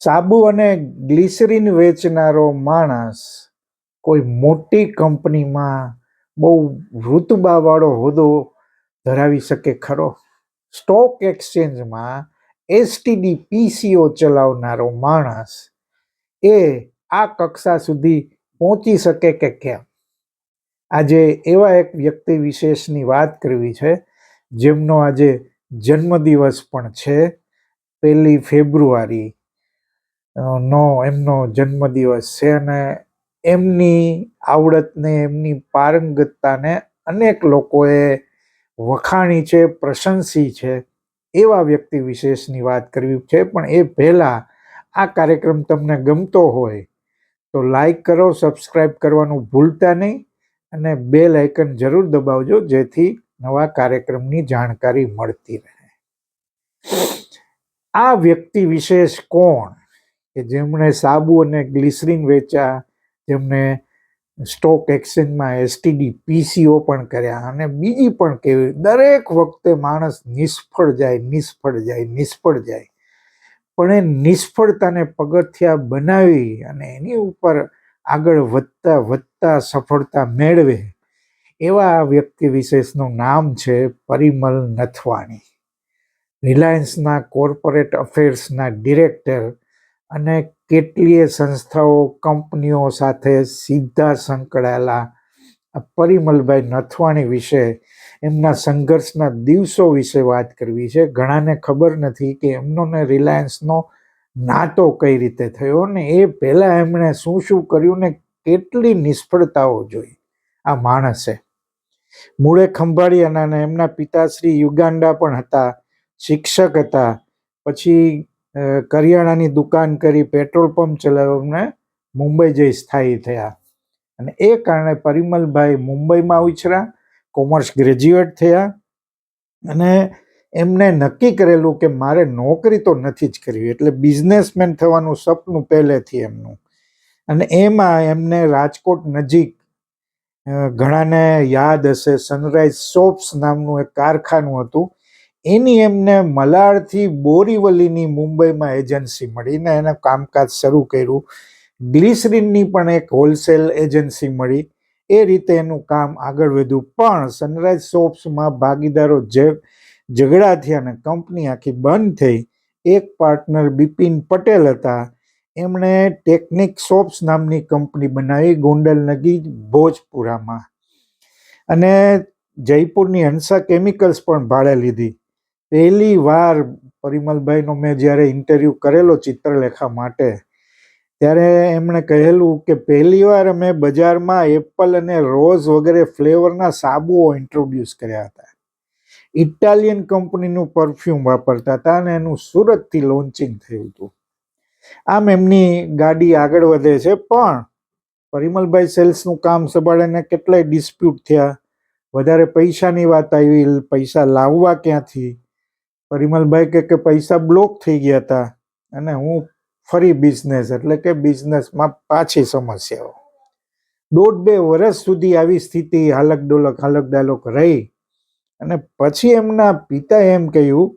સાબુ અને ગ્લિસરીન વેચનારો માણસ કોઈ મોટી કંપનીમાં બહુ ઋતબાવાળો હોદ્દો ધરાવી શકે ખરો? સ્ટોક એક્સચેન્જમાં એસટીડી પીસીઓ ચલાવનારો માણસ એ આ કક્ષા સુધી પહોંચી શકે કે કેમ? આજે એવા એક વ્યક્તિ વિશેષની વાત કરવી છે, જેમનો આજે જન્મદિવસ પણ છે, પહેલી ફેબ્રુઆરી નો, એમનો જન્મદિવસ છે અને એમની આવડતને, એમની પારંગતતાને અનેક લોકોએ વખાણી છે, પ્રશંસી છે, એવા વ્યક્તિ વિશેષની વાત કરવી છે. પણ એ પહેલાં આ કાર્યક્રમ તમને ગમતો હોય તો લાઈક કરો સબસ્ક્રાઈબ કરવાનું ભૂલતા નહીં અને બેલ આઇકન જરૂર દબાવજો, જેથી નવા કાર્યક્રમની જાણકારી મળતી રહે. આ વ્યક્તિ વિશેષ કોણ? કે જેમણે સાબુ અને ગ્લિસરીન વેચ્યા જેમને સ્ટોક એક્સચેન્જમાં એસટીડી, પીસીઓ પણ કર્યા અને બીજી પણ કેવી દરેક વખતે માણસ નિષ્ફળ જાય નિષ્ફળ જાય નિષ્ફળ જાય. પણ એ નિષ્ફળતાને પગથિયા બનાવી અને એની ઉપર આગળ વધતા વધતા સફળતા મેળવે. એવા વ્યક્તિ વિશેષનું નામ છે પરિમલ નથવાણી. રિલાયન્સના કોર્પોરેટ અફેર્સના ડિરેક્ટર અને કેટલીય સંસ્થાઓ, કંપનીઓ સાથે સીધા સંકળાયેલા પરિમલભાઈ નથવાણી વિશે, એમના સંઘર્ષના દિવસો વિશે વાત કરવી છે. ઘણાને ખબર નથી કે એમનો ને રિલાયન્સનો નાતો કઈ રીતે થયો ને એ પહેલાં એમણે શું શું કર્યું ને કેટલી નિષ્ફળતાઓ જોઈ આ માણસે. મૂળે ખંભાળિયાના એમના પિતાશ્રી યુગાંડા પણ હતા, શિક્ષક હતા. પછી કરિયાણાની દુકાન કરી પેટ્રોલ પંપ ચલાવીને મુંબઈ જઈ સ્થાયી થયા. અને એ કારણે પરિમલભાઈ મુંબઈમાં ઉછર્યા, કોમર્સ ગ્રેજ્યુએટ થયા અને એમને નક્કી કરેલું કે મારે નોકરી તો નથી જ કરવી, એટલે બિઝનેસમેન થવાનું સપનું પહેલેથી એમનું. અને એમાં એમને રાજકોટ નજીક ઘણાને યાદ હશે, સનરાઈઝ સોપ્સ નામનું એક કારખાનું હતું. એની એમને મલાડથી બોરીવલીની મુંબઈમાં એજન્સી મળીને એને કામકાજ શરૂ કર્યું. ગ્લિસરીનની પણ એક હોલસેલ એજન્સી મળી. એ રીતે એનું કામ આગળ વધ્યું. પણ સનરાઈઝ શોપ્સમાં ભાગીદારો ઝઘડા થયા અને કંપની આખી બંધ થઈ. એક પાર્ટનર બિપિન પટેલ હતા. એમણે ટેકનિક શોપ્સ નામની કંપની બનાવી ગોંડલ નગી ભોજપુરામાં. અને જયપુરની હંસા કેમિકલ્સ પણ ભાડે લીધી. પહેલી વાર પરિમલભાઈનો મેં જ્યારે ઇન્ટરવ્યૂ કરેલો ચિત્રલેખા માટે, ત્યારે એમણે કહેલું કે પહેલી વાર અમે બજારમાં એપલ અને રોઝ વગેરે ફ્લેવરના સાબુઓ ઇન્ટ્રોડ્યુસ કર્યા હતા. ઇટાલિયન કંપનીનું પરફ્યુમ વાપરતા હતા અને એનું સુરતથી લોન્ચિંગ થયું હતું. આમ એમની ગાડી આગળ વધે છે, પણ પરિમલભાઈ સેલ્સનું કામ સંભાળીને કેટલાય ડિસ્પ્યુટ થયા. વધારે પૈસાની વાત આવી, પૈસા લાવવા ક્યાંથી? પરિમલભાઈ કે કે પૈસા બ્લોક થઈ ગયા હતા અને હું ફરી બિઝનેસ એટલે કે બિઝનેસમાં પાછી સમસ્યાઓ. દોઢ બે વર્ષ સુધી આવી સ્થિતિ, હાલક ડોલક, હાલક ડાલક રહી અને પછી એમના પિતા એમ કહ્યું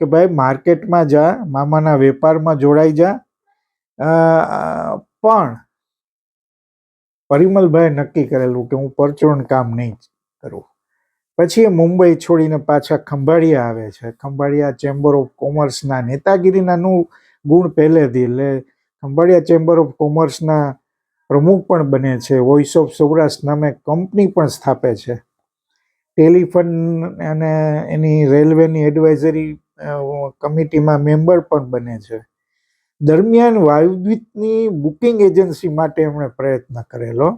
કે ભાઈ માર્કેટમાં જા, મામાના વેપારમાં જોડાઈ જા. પણ પરિમલભાઈ નક્કી કરેલું કે હું પરચુરણ કામ નહીં કરું. પછી એ મુંબઈ છોડીને પાછા ખંભાળિયા આવે છે. ખંભાળિયા ચેમ્બર ઓફ કોમર્સના નેતાગીરીનાનું ગુણ પહેલેથી, એટલે ખંભાળિયા ચેમ્બર ઓફ કોમર્સના પ્રમુખ પણ બને છે. વોઇસ ઓફ સૌરાષ્ટ્ર નામે કંપની પણ સ્થાપે છે. ટેલિફોન અને એની રેલવેની એડવાઇઝરી કમિટીમાં મેમ્બર પણ બને છે. દરમિયાન વાયુદ્વીતની બુકિંગ એજન્સી માટે એમણે પ્રયત્ન કરેલો.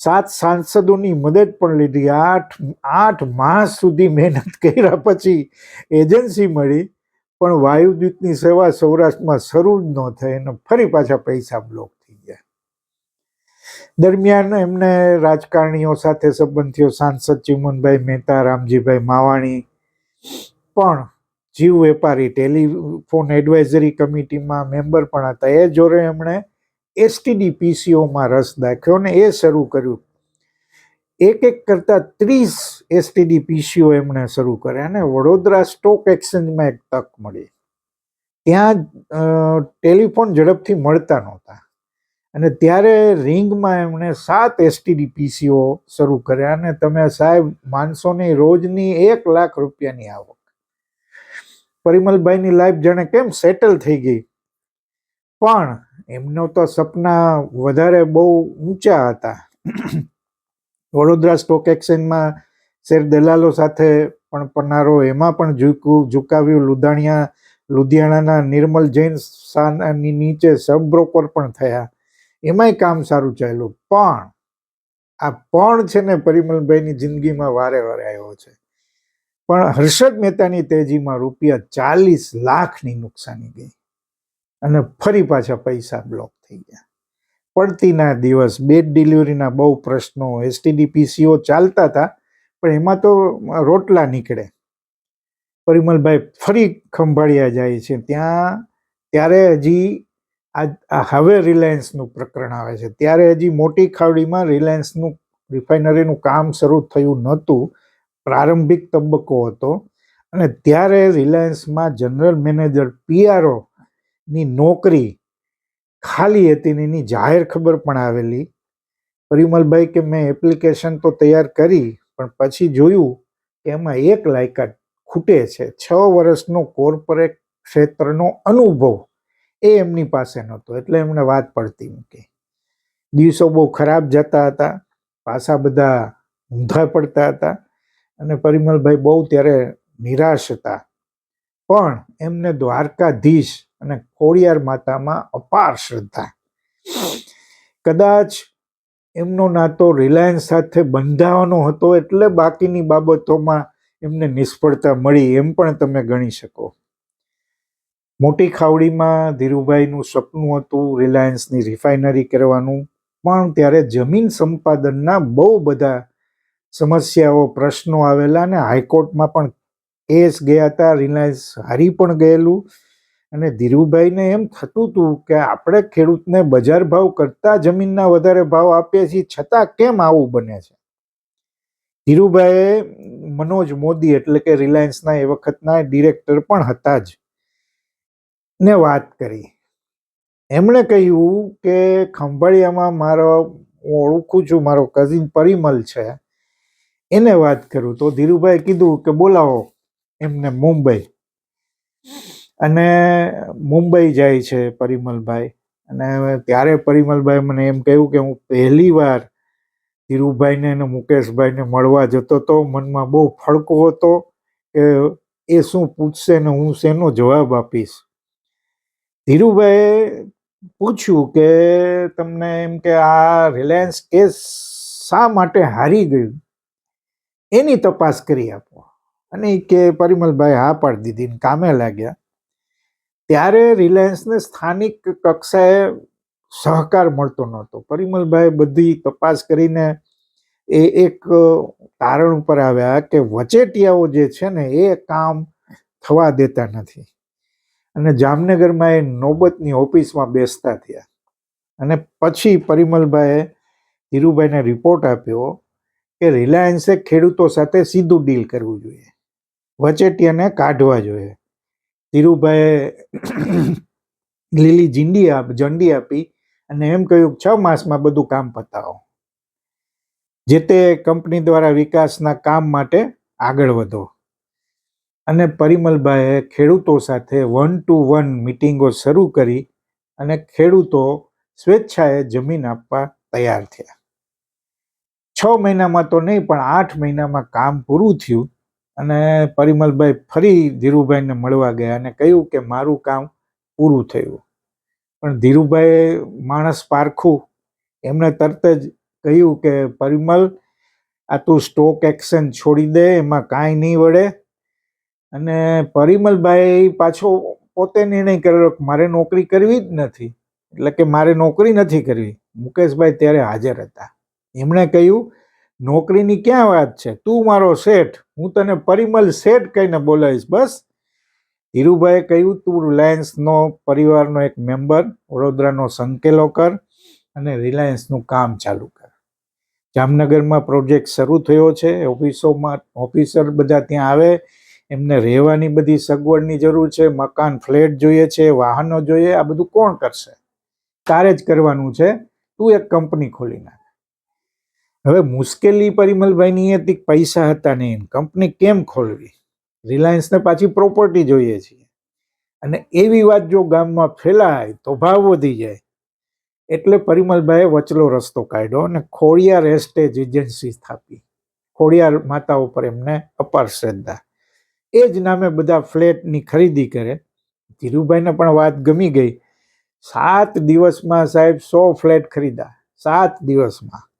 સાત સાંસદોની મદદ પણ લીધી. આઠ આઠ માસ સુધી મહેનત કર્યા પછી એજન્સી મળી, પણ વાયુદ્વીતની સેવા સૌરાષ્ટ્રમાં શરૂ જ ન થઈ અને ફરી પાછા પૈસા બ્લોક થઈ ગયા. દરમિયાન એમને રાજકારણીઓ સાથે સંબંધ થયો. સાંસદ ચિમનભાઈ મહેતા, રામજીભાઈ માવાણી પણ જીવ વેપારી, ટેલિફોન એડવાઇઝરી કમિટીમાં મેમ્બર પણ હતા. એ જોડે એમણે એસટીડી પીસીઓમાં રસ દાખ્યો અને એ શરૂ કર્યું. એક એક કરતાં ત્રીસ એસટીડી પીસીઓ એમણે શરૂ કર્યા અને વડોદરા સ્ટોક એક્સચેન્જમાં એક તક મળી. ત્યાં ટેલિફોન ઝડપથી મળતા નહોતા. અને ત્યારે રિંગમાં એમણે સાત એસટીડી પીસીઓ શરૂ કર્યા અને તમે સાહેબ, માણસોની રોજની એક લાખ રૂપિયાની આવક. પરિમલભાઈની લાઈફ જાણે કેમ સેટલ થઈ ગઈ? પણ એમનો તો સપના વધારે બહુ ઊંચા હતા. વડોદરા સ્ટોક એક્સચેન્જમાં શેર દલાલો સાથે પણ પનારો એમાં પણ ઝૂકવું ઝુકાવ્યું. લુધાણિયા, લુધિયાણાના નિર્મલ જૈન શાહની નીચે સબ બ્રોકર પણ થયા. એમાંય કામ સારું ચાલ્યું. પણ આ પણ છે ને પરિમલભાઈની જિંદગીમાં વારે વારે આવ્યો છે. પણ હર્ષદ મહેતાની તેજીમાં રૂપિયા ચાલીસ લાખની નુકસાની ગઈ. અને ફરી પાછા પૈસા બ્લોક થઈ ગયા. પડતીના દિવસ બેડ ડિલિવરીના બહુ પ્રશ્નો એસટીડી પીસીઓ ચાલતા હતા, પણ એમાં તો રોટલા નીકળે. પરિમલભાઈ ફરી ખંભાળિયા જાય છે. ત્યાં, ત્યારે હજી આ આ હવે રિલાયન્સનું પ્રકરણ આવે છે. ત્યારે હજી મોટી ખાવડીમાં રિલાયન્સનું રિફાઇનરીનું કામ શરૂ થયું નહોતું. પ્રારંભિક તબક્કો હતો. અને ત્યારે રિલાયન્સમાં જનરલ મેનેજર પીઆરઓ ની નોકરી ખાલી હતી ને એની જાહેર ખબર પણ આવેલી. પરિમલભાઈ કે મેં એપ્લિકેશન તો તૈયાર કરી, પણ પછી જોયું કે એમાં એક લાયકાત ખૂટે છે. છ વર્ષનો કોર્પોરેટ ક્ષેત્રનો અનુભવ એ એમની પાસે નહોતો, એટલે એમને વાત પડતી મૂકી. દિવસો બહુ ખરાબ જતા હતા, પાછા બધા ઊંધા પડતા હતા અને પરિમલભાઈ બહુ ત્યારે નિરાશ હતા. પણ એમને દ્વારકાધીશ અને ખોડિયાર માતામાં અપાર શ્રદ્ધા. કદાચ એમનો નાતો રિલાયન્સ સાથે બંધાવાનો હતો એટલે બાકીની બાબતોમાં એમને નિષ્ફળતા મળી એમ પણ તમે ગણી શકો. મોટી ખાવડીમાં ધીરુભાઈનું સપનું હતું રિલાયન્સની રિફાઇનરી કરવાનું, પણ ત્યારે જમીન સંપાદનના બહુ બધા સમસ્યાઓ, પ્રશ્નો આવેલા અને હાઈકોર્ટમાં પણ કેસ ગયા હતા. રિલાયન્સ હારી પણ ગયેલું. અને ધીરુભાઈને એમ થતું હતું કે આપણે ખેડૂતને બજાર ભાવ કરતા જમીનના વધારે ભાવ આપીએ છીએ, છતાં કેમ આવું બને છે? ધીરુભાઈએ મનોજ મોદી એટલે કે રિલાયન્સના એ વખતના ડિરેક્ટર પણ હતા જ ને વાત કરી. એમણે કહ્યું કે ખંભાળિયામાં મારો, હું ઓળખું છું, મારો કઝિન પરિમલ છે. એને વાત કરું તો ધીરુભાઈ કીધું કે બોલાવો એમને મુંબઈ. અને મુંબઈ જાય છે પરિમલભાઈ. અને ત્યારે પરિમલભાઈ મને એમ કહ્યું કે હું પહેલી વાર ધીરુભાઈને અને મુકેશભાઈને મળવા જતો હતો મનમાં બહુ ફડકો હતો કે એ શું પૂછશે ને હું શેનો જવાબ આપીશ. ધીરુભાઈએ પૂછ્યું કે તમને એમ કે આ રિલાયન્સ કેસ શા માટે હારી ગયું? એની તપાસ કરી આપો. અને કે પરિમલભાઈ હા પાડી દીધી કામે લાગ્યા. ત્યારે રિલાયન્સને સ્થાનિક કક્ષાએ સહકાર મળતો નહોતો. પરિમલભાઈ બધી તપાસ કરીને એ એક તારણ ઉપર આવ્યા કે વચેટિયાઓ જે છે ને, એ કામ થવા દેતા નથી. અને જામનગરમાં એ નોબતની ઓફિસમાં બેસતા થયા. અને પછી પરિમલભાઈએ ધીરુભાઈને રિપોર્ટ આપ્યો કે રિલાયન્સે ખેડૂતો સાથે સીધું ડીલ કરવું જોઈએ. વચેટિયાને કાઢવા જોઈએ. ધીરુભાઈએ લીલી જીંડી આપ જંડી આપી અને એમ કહ્યું, છ માસમાં બધું કામ પતાવો. જે તે કંપની દ્વારા વિકાસના કામ માટે આગળ વધો. અને પરિમલભાઈએ ખેડૂતો સાથે વન ટુ વન મિટિંગો શરૂ કરી અને ખેડૂતો સ્વેચ્છાએ જમીન આપવા તૈયાર થયા. છ મહિનામાં તો નહીં, પણ આઠ મહિનામાં કામ પૂરું થયું અને પરિમલભાઈ ફરી ધીરુભાઈને મળવા ગયા અને કહ્યું કે મારું કામ પૂરું થયું. પણ ધીરુભાઈએ માણસ પારખું. એમણે તરત જ કહ્યું કે, પરિમલ, આ તું સ્ટોક એક્સચેન્જ છોડી દે, એમાં કાંઈ નહીં વળે. અને પરિમલભાઈ પાછો પોતે નિર્ણય કર્યો કે મારે નોકરી કરવી જ નથી. એટલે કે મારે નોકરી નથી કરવી. મુકેશભાઈ ત્યારે હાજર હતા. એમણે કહ્યું નોકરીની ક્યાં વાત છે? તું મારો શેઠ, હું તને પરિમલ શેઠ કહીને બોલાવીશ, બસ. ધીરુભાઈએ કહ્યું, તું રિલાયન્સનો પરિવારનો એક મેમ્બર, વડોદરાનો સંકેલો કર અને રિલાયન્સનું કામ ચાલુ કર. જામનગરમાં પ્રોજેક્ટ શરૂ થયો છે. ઓફિસોમાં, ઓફિસર બધા ત્યાં આવે. એમને રહેવાની બધી સગવડની જરૂર છે. મકાન, ફ્લેટ જોઈએ છે, વાહનો જોઈએ. આ બધું કોણ કરશે? તારે જ કરવાનું છે. તું એક કંપની ખોલી નાખ. હવે મુશ્કેલી પરિમલભાઈની હતી પૈસા હતા નહીં. કંપની કેમ ખોલવી? રિલાયન્સને પાછી પ્રોપર્ટી જોઈએ છીએ. અને એવી વાત જો ગામમાં ફેલાય તો ભાવ વધી જાય. એટલે પરિમલભાઈએ વચલો રસ્તો કાઢ્યો અને ખોડિયાર એસ્ટેજ એજન્સી સ્થાપી. ખોડિયાર માતા ઉપર એમને અપાર શ્રદ્ધા. એ જ નામે બધા ફ્લેટની ખરીદી કરે. ધીરુભાઈને પણ વાત ગમી ગઈ. સાત દિવસમાં સાહેબ સો ફ્લેટ ખરીદા સાત દિવસમાં.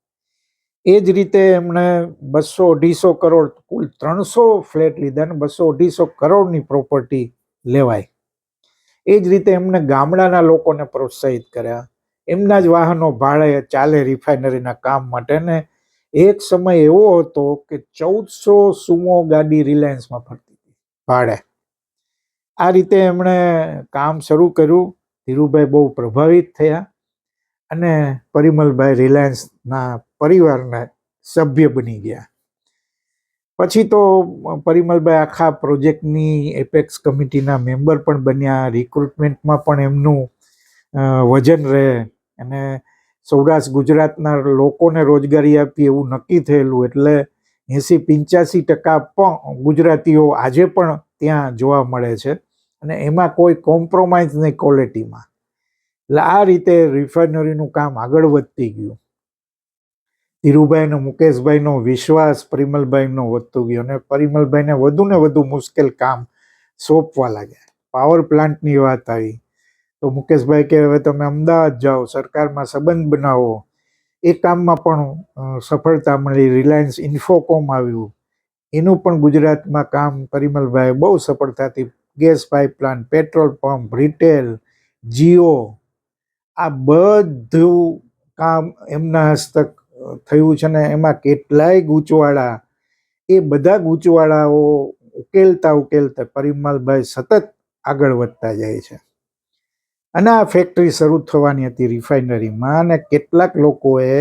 એ જ રીતે એમણે બસો અઢીસો કરોડ, કુલ ત્રણસો ફ્લેટ લીધા ને બસો અઢીસો કરોડની પ્રોપર્ટી લેવાય એ જ રીતે એમને ગામડાના લોકોને પ્રોત્સાહિત કર્યા. એમના જ વાહનો ભાડે ચાલે રિફાઇનરીના કામ માટે ને એક સમય એવો હતો કે ચૌદસો સુમો ગાડી રિલાયન્સમાં ફરતી હતી, ભાડે. આ રીતે એમણે કામ શરૂ કર્યું. ધીરુભાઈ બહુ પ્રભાવિત થયા અને પરિમલભાઈ રિલાયન્સના પરિવારના સભ્ય બની ગયા. પછી તો પરિમલભાઈ આખા પ્રોજેક્ટની એપેક્સ કમિટીના મેમ્બર પણ બન્યા, રિક્રુટમેન્ટમાં પણ એમનું વજન રહે અને સૌરાષ્ટ્ર ગુજરાતના લોકોને રોજગારી આપી એવું નક્કી થયેલું. એટલે એંસી પંચ્યાસી ટકા પણ ગુજરાતીઓ આજે પણ ત્યાં જોવા મળે છે અને એમાં કોઈ કોમ્પ્રોમાઇઝ નહીં ક્વોલિટીમાં. એટલે આ રીતે રિફાઇનરીનું કામ આગળ વધતી ગયું. ધીરુભાઈ અને મુકેશભાઈનો, વિશ્વાસ, પરિમલભાઈનો વધતો ગયો અને પરિમલભાઈને વધુ ને વધુ મુશ્કેલ કામ સોંપવા લાગ્યા. પાવર પ્લાન્ટની વાત આવી. તો મુકેશભાઈ કે, હવે તમે અમદાવાદ જાઓ, સરકારમાં સંબંધ બનાવો. એ કામમાં પણ સફળતા મળી. રિલાયન્સ ઇન્ફોકોમ આવ્યું. એનું પણ ગુજરાતમાં કામ પરિમલભાઈ બહુ સફળતાથી gas pipeline, petrol pump, retail, Jio, આ બધું કામ એમના હસ્તક થયું છે ને એમાં કેટલાય ગૂંચવાળા, એ બધા ગૂંચવાળાઓ ઉકેલતા ઉકેલતા પરિમલભાઈ સતત આગળ વધતા જાય છે. અને આ ફેક્ટરી શરૂ થવાની હતી રિફાઇનરીમાં અને કેટલાક લોકોએ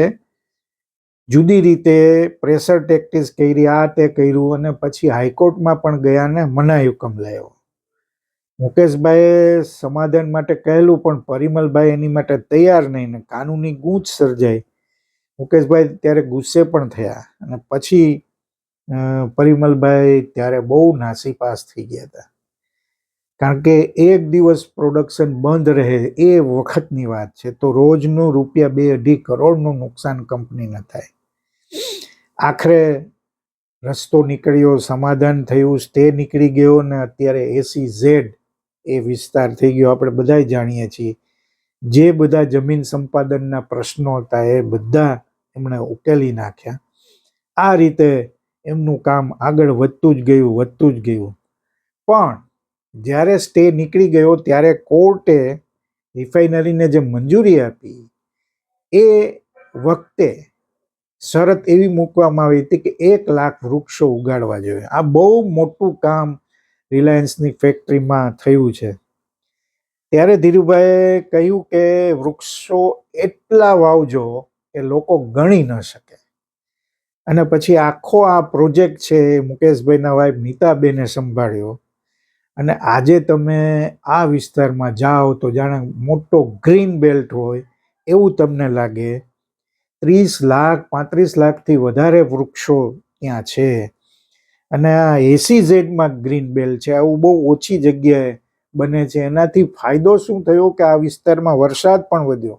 જુદી રીતે પ્રેશર ટેક્ટિસ કરી, આ તે કર્યું અને પછી હાઈકોર્ટમાં પણ ગયા ને મનાઈ હુકમ લાવ્યો. મુકેશભાઈએ સમાધાન માટે કહેલું પણ પરિમલભાઈ એની માટે તૈયાર નહીં ને કાનૂની ગૂંચ સર્જાઈ. મુકેશભાઈ ત્યારે ગુસ્સે પણ થયા અને પછી પરિમલભાઈ ત્યારે બહુ નાસીપાસ થઈ ગયા હતા. કારણ કે એક દિવસ પ્રોડક્શન બંધ રહે એ વખતની વાત છે, તો રોજનું રૂપિયા બે અઢી કરોડનું નુકસાન કંપનીને થાય. આખરે રસ્તો નીકળ્યો, સમાધાન થયું સ્ટે નીકળી ગયો ને અત્યારે એસી ઝેડ એ વિસ્તાર થઈ ગયો. આપણે બધાય જાણીએ છીએ જે બધા જમીન સંપાદનના પ્રશ્નો હતા એ બધા એમણે ઉકેલી નાખ્યા. આ રીતે એમનું કામ આગળ વધતું જ ગયું, વધતું જ ગયું. પણ જ્યારે સ્ટે નીકળી ગયો ત્યારે કોર્ટે રિફાઇનરીને જે મંજૂરી આપી એ વખતે શરત એવી મૂકવામાં આવી હતી કે એક લાખ વૃક્ષો ઉગાડવા જોઈએ. આ બહુ મોટું કામ રિલાયન્સની ફેક્ટરીમાં થયું છે. ત્યારે ધીરુભાઈએ કહ્યું કે વૃક્ષો એટલા વાવજો કે લોકો ગણી ન શકે. અને પછી આખો આ પ્રોજેક્ટ છે મુકેશભાઈના વાઇફ નીતાબેને સંભાળ્યો. અને આજે તમે આ વિસ્તારમાં જાઓ તો જાણે મોટો ગ્રીન બેલ્ટ હોય એવું તમને લાગે. ત્રીસ લાખ, પાંત્રીસ લાખથી વધારે વૃક્ષો ત્યાં છે. અને આ એસી ઝેડમાં ગ્રીન બેલ્ટ છે. આવું બહુ ઓછી જગ્યાએ બને છે. એનાથી ફાયદો શું થયો કે આ વિસ્તારમાં વરસાદ પણ વધ્યો.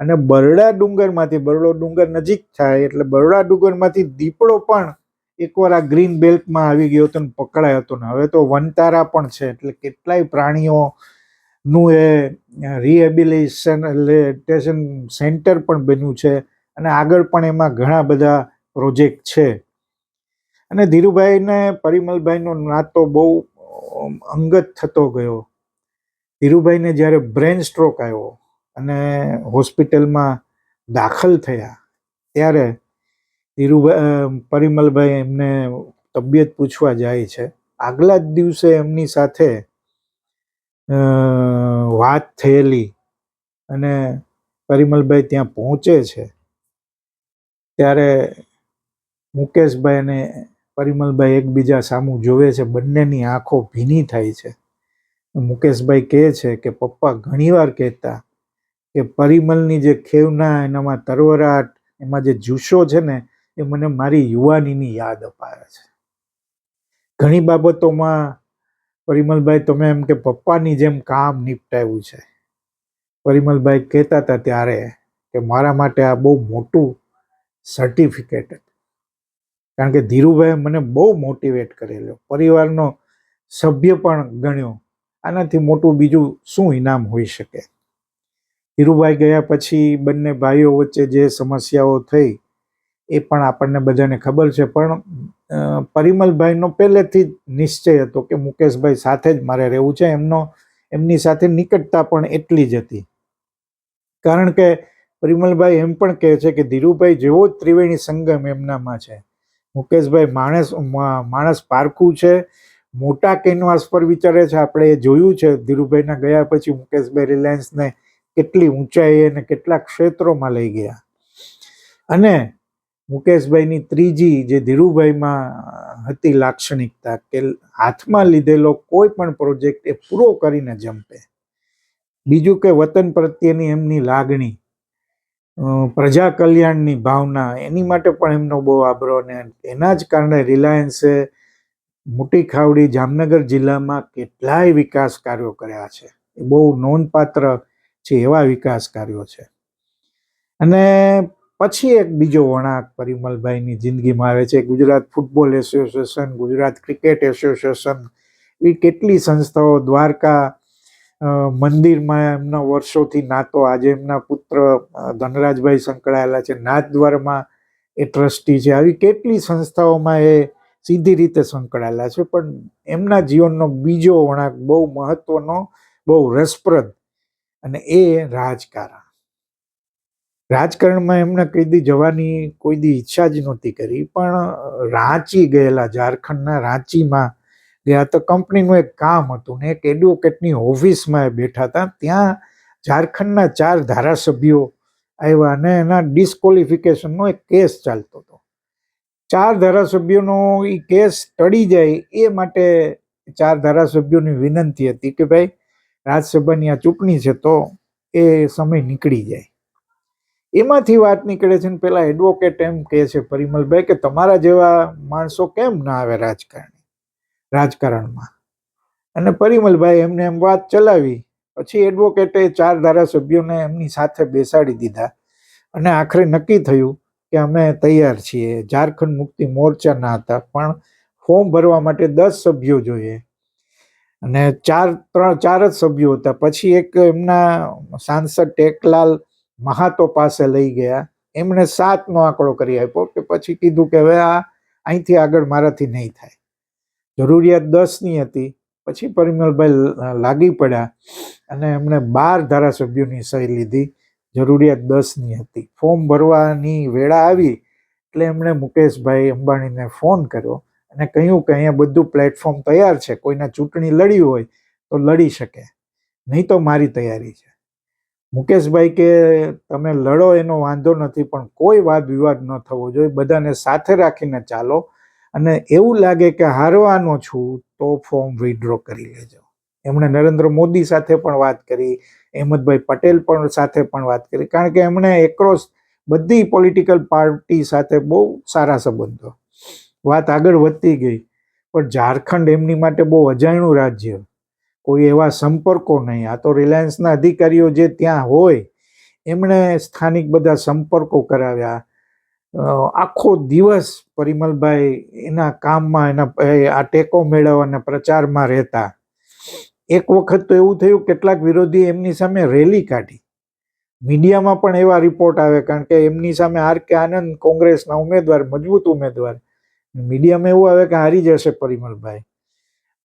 અને બરડા ડુંગરમાંથી, બરડો ડુંગર નજીક થાય એટલે બરડા ડુંગરમાંથી દીપડો પણ એકવાર આ ગ્રીન બેલ્ટમાં આવી ગયો હતો ને પકડાયો હતો ને. હવે તો વનતારા પણ છે એટલે કેટલાય પ્રાણીઓનું એ રિહેબિલિટેશન સેન્ટર પણ બન્યું છે અને આગળ પણ એમાં ઘણા બધા પ્રોજેક્ટ છે. અને ધીરુભાઈને, પરિમલભાઈનો નાતો બહુ અંગત થતો ગયો. ધીરુભાઈને જ્યારે બ્રેન સ્ટ્રોક આવ્યો અને હોસ્પિટલમાં દાખલ થયા, ત્યારે ધીરુભાઈ પરિમલભાઈ એમને તબિયત પૂછવા જાય છે. આગલા જ દિવસે એમની સાથે વાત થયેલી અને પરિમલભાઈ ત્યાં પહોંચે છે. ત્યારે મુકેશભાઈ અને પરિમલભાઈ એકબીજા સામું જોવે છે, બંનેની આંખો ભીની થાય છે. મુકેશભાઈ કહે છે કે, પપ્પા ઘણીવાર કહેતા કે પરિમલની જે ખેવના, એનામાં તરવરાટ, એમાં જે જુસ્સો છે ને, એ મને મારી યુવાનીની યાદ અપાવે છે. ઘણી બાબતોમાં પરિમલભાઈ તમે એમ કે, પપ્પાની જેમ કામ નિપટાવ્યું છે. પરિમલભાઈ કહેતા હતા ત્યારે કે, મારા માટે આ બહુ મોટું સર્ટિફિકેટ હતું. કારણ કે ધીરુભાઈએ મને બહુ મોટિવેટ કરેલો. પરિવારનો સભ્ય પણ ગણ્યો. આનાથી મોટું બીજું શું ઇનામ હોઈ શકે? ધીરુભાઈ ગયા પછી બંને ભાઈઓ વચ્ચે જે સમસ્યાઓ થઈ, એ પણ આપણને બધાને ખબર છે. પણ પરિમલભાઈનો પહેલેથી જ નિશ્ચય હતો કે મુકેશભાઈ સાથે જ મારે રહેવું છે. એમનો, એમની સાથે નિકટતા પણ એટલી જ હતી. કારણ કે પરિમલભાઈ એમ પણ કહે છે કે ધીરુભાઈ જેવો જ ત્રિવેણી સંગમ એમનામાં છે. મુકેશભાઈ, માણસ માણસ પારખું છે. મોટા કેનવાસ પર વિચારે છે. આપણે એ જોયું છે. ધીરુભાઈના ગયા પછી મુકેશભાઈ રિલાયન્સને કેટલી ઊંચાઈએ અને કેટલા ક્ષેત્રોમાં લઈ ગયા. અને મુકેશભાઈની ત્રીજી જે ધીરુભાઈમાં હતી લાક્ષણિકતા કે હાથમાં લીધેલો કોઈ પણ પ્રોજેક્ટ એ પૂરો કરીને જંપે. બીજું કે વતન પ્રત્યેની એમની લાગણી. પ્રજા કલ્યાણની ભાવના, એની માટે પણ એમનો બહુ આભરો અને એના જ કારણે રિલાયન્સે મોટી ખાવડી જામનગર જિલ્લામાં કેટલાય વિકાસ કાર્યો કર્યા છે. એ બહુ નોંધપાત્ર છે એવા વિકાસ કાર્યો છે. અને પછી એક બીજો વળાંક પરિમલભાઈની જિંદગીમાં આવે છે. Gujarat football association, Gujarat cricket association, એવી કેટલી સંસ્થાઓ દ્વારકા મંદિરમાં એમનો વર્ષોથી નાતો, આજે એમના પુત્ર ધનરાજભાઈ સંકળાયેલા છે નાથદ્વારમાં એ ટ્રસ્ટી છે. આવી કેટલી સંસ્થાઓમાં એ સીધી રીતે સંકળાયેલા છે, પણ એમના જીવનનો બીજો વળાંક બહુ મહત્વનો, બહુ રસપ્રદ અને એ રાજકારણ. રાજકારણમાં એમને કઈ દી જવાની કોઈ દી ઈચ્છા જ નહોતી કરી, પણ રાંચી ગયેલા, ઝારખંડના રાંચીમાં ગયા તો કંપનીનું એક કામ હતું ને એક એડવોકેટની ઓફિસમાં એ બેઠા હતા. ત્યાં ઝારખંડના ચાર ધારાસભ્યો આવ્યા અને એના ડિસ્કોલિફિકેશનનો એક કેસ ચાલતો હતો. ચાર ધારાસભ્યોનો એ કેસ ટળી જાય એ માટે ચાર ધારાસભ્યોની વિનંતી હતી કે ભાઈ, રાજ્યસભાની આ ચૂંટણી છે તો એ સમય નીકળી જાય. એમાંથી વાત નીકળે છે ને પેલા એડવોકેટ એમ કહે છે પરિમલભાઈ કે તમારા જેવા માણસો કેમ ના આવે રાજકારણી? રાજકારણમાં. અને પરિમલભાઈ એમને એમ વાત ચલાવી, પછી એડવોકેટે ચાર ધારાસભ્યોને એમની સાથે બેસાડી દીધા. અને આખરે નક્કી થયું કે અમે તૈયાર છીએ. ઝારખંડ મુક્તિ મોરચાના હતા, પણ ફોર્મ ભરવા માટે દસ સભ્યો જોઈએ. અને ચાર, ત્રણ, ચાર જ સભ્યો હતા. પછી એક એમના સાંસદ ટેકલાલ મહાતો પાસે લઈ ગયા. એમણે સાતનો આંકડો કરી આપ્યો કે પછી કીધું કે હવે આ અહીંથી આગળ મારાથી નહીં થાય. જરૂરિયાત દસની હતી. પછી પરિમલભાઈ લાગી પડ્યા અને એમણે બાર ધારાસભ્યોની સહી લીધી. જરૂરિયાત દસની હતી. ફોર્મ ભરવાની વેળા આવી એટલે એમણે મુકેશભાઈ અંબાણીને ફોન કર્યો અને કહ્યું કે અહીંયા બધું પ્લેટફોર્મ તૈયાર છે. કોઈને ચૂંટણી લડી હોય તો લડી શકે. નહીં તો મારી તૈયારી છે. મુકેશભાઈ કે તમે લડો એનો વાંધો નથી પણ કોઈ વાદ વિવાદ ન થવો જોઈએ. બધાને સાથે રાખીને ચાલો. અને એવું લાગે કે હારવાનો છું, તો ફોર્મ વિડ્રો કરી લેજો. એમણે નરેન્દ્ર મોદી સાથે પણ વાત કરી, અહેમદભાઈ પટેલ પણ સાથે પણ વાત કરી, કારણ કે એમણે એક્રોસ બધી પોલિટિકલ પાર્ટી સાથે બહુ સારા સંબંધો. વાત આગળ વધતી ગઈ, પણ ઝારખંડ એમની માટે બહુ અજાણ્યું રાજ્ય. કોઈ એવા સંપર્કો નહીં. આ તો રિલાયન્સના અધિકારીઓ જે ત્યાં હોય, એમણે સ્થાનિક બધા સંપર્કો કરાવ્યા. આખો દિવસ પરિમલભાઈ એના કામમાં, એના આ ટેકો મેળવવાના પ્રચારમાં રહેતા. એક વખત તો એવું થયું, કેટલાક વિરોધી એમની સામે રેલી કાઢી. મીડિયામાં પણ એવા રિપોર્ટ આવે કારણ કે એમની સામે આર કે આનંદ કોંગ્રેસના ઉમેદવાર, મજબૂત ઉમેદવાર. મીડિયામાં એવું આવે કે હારી જશે પરિમલભાઈ.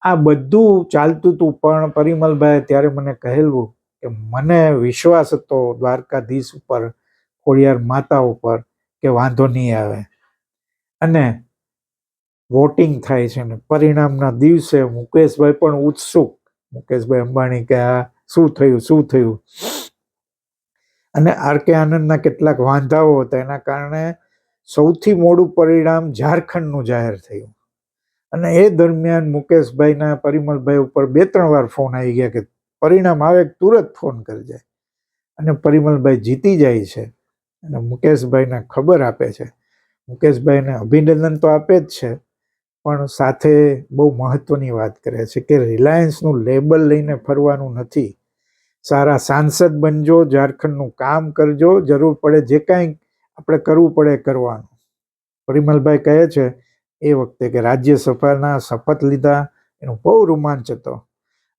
આ બધું ચાલતું હતું, પણ પરિમલભાઈ ત્યારે મને કહેલું કે મને વિશ્વાસ હતો દ્વારકાધીશ ઉપર, ખોડિયાર માતા ઉપર કે વાંધો નહીં આવે. અને વોટિંગ થાય છે ને પરિણામના દિવસે મુકેશભાઈ પણ ઉત્સુક. મુકેશભાઈ અંબાણી કે આ શું થયું શું થયું? અને આર કે આનંદના કેટલાક વાંધાઓ હતા, એના કારણે સૌથી મોડું પરિણામ ઝારખંડનું જાહેર થયું. અને એ દરમિયાન મુકેશભાઈના પરિમલભાઈ ઉપર બે ત્રણ વાર ફોન આવી ગયા કે પરિણામ આવે તુરત ફોન જાય અને પરિમલભાઈ જીતી જાય છે. અને મુકેશભાઈને ખબર આપે છે. મુકેશભાઈને અભિનંદન તો આપે જ છે, પણ સાથે બહુ મહત્વની વાત કરે છે કે રિલાયન્સનું લેબલ લઈને ફરવાનું નથી. સારા સાંસદ બનજો, ઝારખંડનું કામ કરજો, જરૂર પડે જે કાંઈ આપણે કરવું પડે કરવાનું. પરિમલભાઈ કહે છે એ વખતે કે રાજ્યસભાના શપથ લીધા, એનો બહુ રોમાંચ હતો.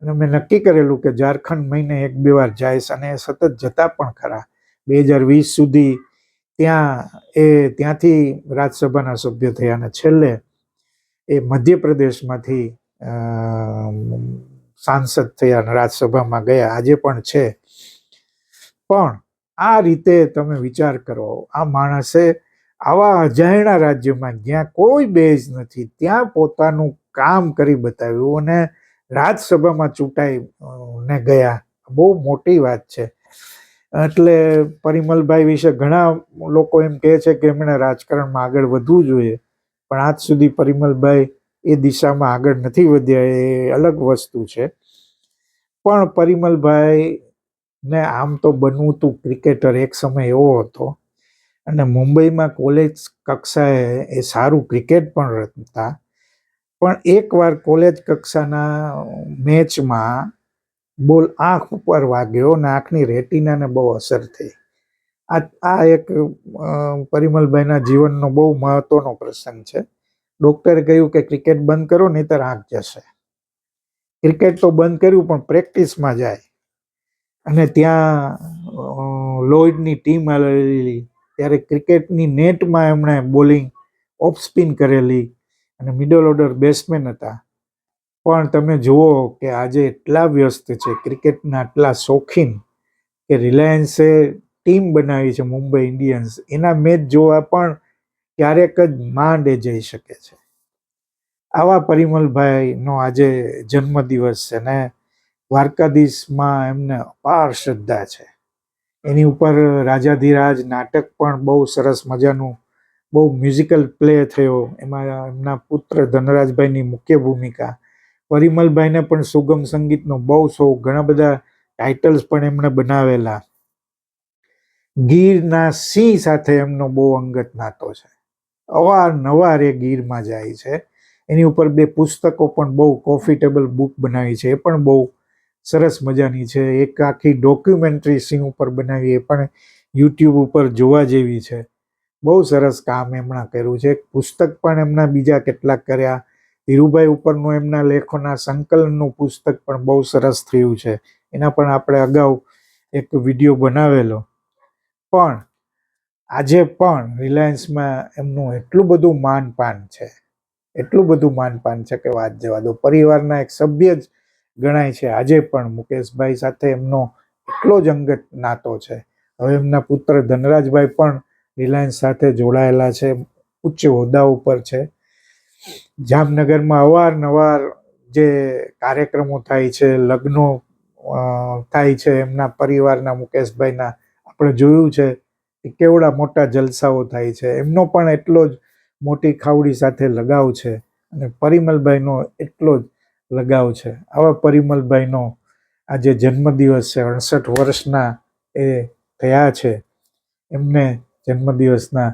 અને મેં નક્કી કરેલું કે ઝારખંડ મહિને એક બે વાર જઈશ અને સતત જતા પણ ખરા. બે હજાર વીસ સુધી ત્યાં એ ત્યાંથી રાજ્યસભાના સભ્ય થયા અને છેલ્લે એ મધ્યપ્રદેશમાંથી સાંસદ થયા અને રાજ્યસભામાં ગયા. આજે પણ છે. પણ આ રીતે તમે વિચાર કરો, આ માણસે આવા અજાણ્યા રાજ્યમાં જ્યાં કોઈ બેઝ નથી, ત્યાં પોતાનું કામ કરી બતાવ્યું અને રાજ્યસભામાં ચૂંટાઈ ને ગયા. બહુ મોટી વાત છે. એટલે પરિમલભાઈ વિશે ઘણા લોકો એમ કહે છે કે એમણે રાજકારણમાં આગળ વધવું જોઈએ. પણ આજ સુધી પરિમલભાઈ એ દિશામાં આગળ નથી વધ્યા, એ અલગ વસ્તુ છે. પણ પરિમલભાઈ ને આમ તો બનવું તું ક્રિકેટર એક સમય એવો હતો અને મુંબઈમાં કોલેજ કક્ષાએ એ સારું ક્રિકેટ પણ રમતા. પણ એકવાર કોલેજ કક્ષાના મેચમાં બોલ આંખ ઉપર વાગ્યો અને આંખની રેટિનાને બહુ અસર થઈ. આ આ એક પરિમલભાઈના જીવનનો બહુ મહત્વનો પ્રસંગ છે. ડૉક્ટરે કહ્યું કે ક્રિકેટ બંધ કરો, નહીતર આંખ જશે. ક્રિકેટ તો બંધ કર્યું, પણ પ્રેક્ટિસમાં જાય. અને ત્યાં લોઇડની ટીમ આવેલી ત્યારે ક્રિકેટની નેટમાં એમણે બોલિંગ ઓફ સ્પિન કરેલી. અને મિડલ ઓર્ડર બેટ્સમેન હતા. પણ તમે જુઓ કે આજે એટલા વ્યસ્ત છે, ક્રિકેટના આટલા શોખીન કે રિલાયન્સે ટીમ બનાવી છે, મુંબઈ ઇન્ડિયન્સ. એના મેચ જોવા પણ ક્યારેક જ માંડે જઈ શકે છે. આવા પરિમલભાઈનો આજે જન્મદિવસ છે ને દ્વારકાધીશમાં એમને અપાર શ્રદ્ધા છે. એની ઉપર રાજાધિરાજ નાટક પણ બહુ સરસ મજાનું, બહુ મ્યુઝિકલ પ્લે થયો. એમાં એમના પુત્ર ધનરાજભાઈની મુખ્ય ભૂમિકા પરિમલભાઈને પણ સુગમ સંગીતનો બહુ શોખ. ઘણા બધા ટાઇટલ્સ પણ એમણે બનાવેલા. ગીરના સિંહ સાથે એમનો બહુ અંગત નાતો છે. અવારનવાર એ ગીરમાં જાય છે. એની ઉપર બે પુસ્તકો પણ બહુ કોફિટેબલ બુક બનાવી છે. એ પણ બહુ સરસ મજાની છે. એક આખી ડોક્યુમેન્ટરી સિંહ ઉપર બનાવી, એ પણ યુટ્યુબ ઉપર જોવા જેવી છે. બહુ સરસ કામ એમણે કર્યું છે. પુસ્તક પણ એમના બીજા કેટલાક કર્યા. ધીરુભાઈ ઉપરનું એમના લેખોના સંકલનનું પુસ્તક પણ બહુ સરસ થયું છે. એના પણ આપણે અગાઉ એક વીડિયો બનાવેલો. પણ આજે પણ રિલાયન્સમાં એમનું એટલું બધું માનપાન છે. એટલું બધું માનપાન છે કે વાત જવા દો. પરિવારના એક સભ્ય જ ગણાય છે. આજે પણ મુકેશભાઈ સાથે એમનો એટલો જ અંગત નાતો છે. હવે એમના પુત્ર ધનરાજભાઈ પણ રિલાયન્સ સાથે જોડાયેલા છે. ઉચ્ચ હોદ્દા ઉપર છે. જામનગરમાં અવારનવાર જે કાર્યક્રમો થાય છે, લગ્નો થાય છે, એમના પરિવારના મુકેશભાઈના આપણે જોયું છે કે કેવડા મોટા જલસાઓ થાય છે. એમનો પણ એટલો જ મોટી ખાવડી સાથે લગાવ છે અને પરિમલભાઈનો એટલો જ લગાવ છે. આવા પરિમલભાઈનો આજે જન્મદિવસ છે, અડસઠ વર્ષના એ થયા છે. એમને જન્મદિવસના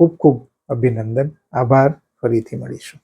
ખૂબ ખૂબ અભિનંદન, આભાર. ફરીથી મળીશું.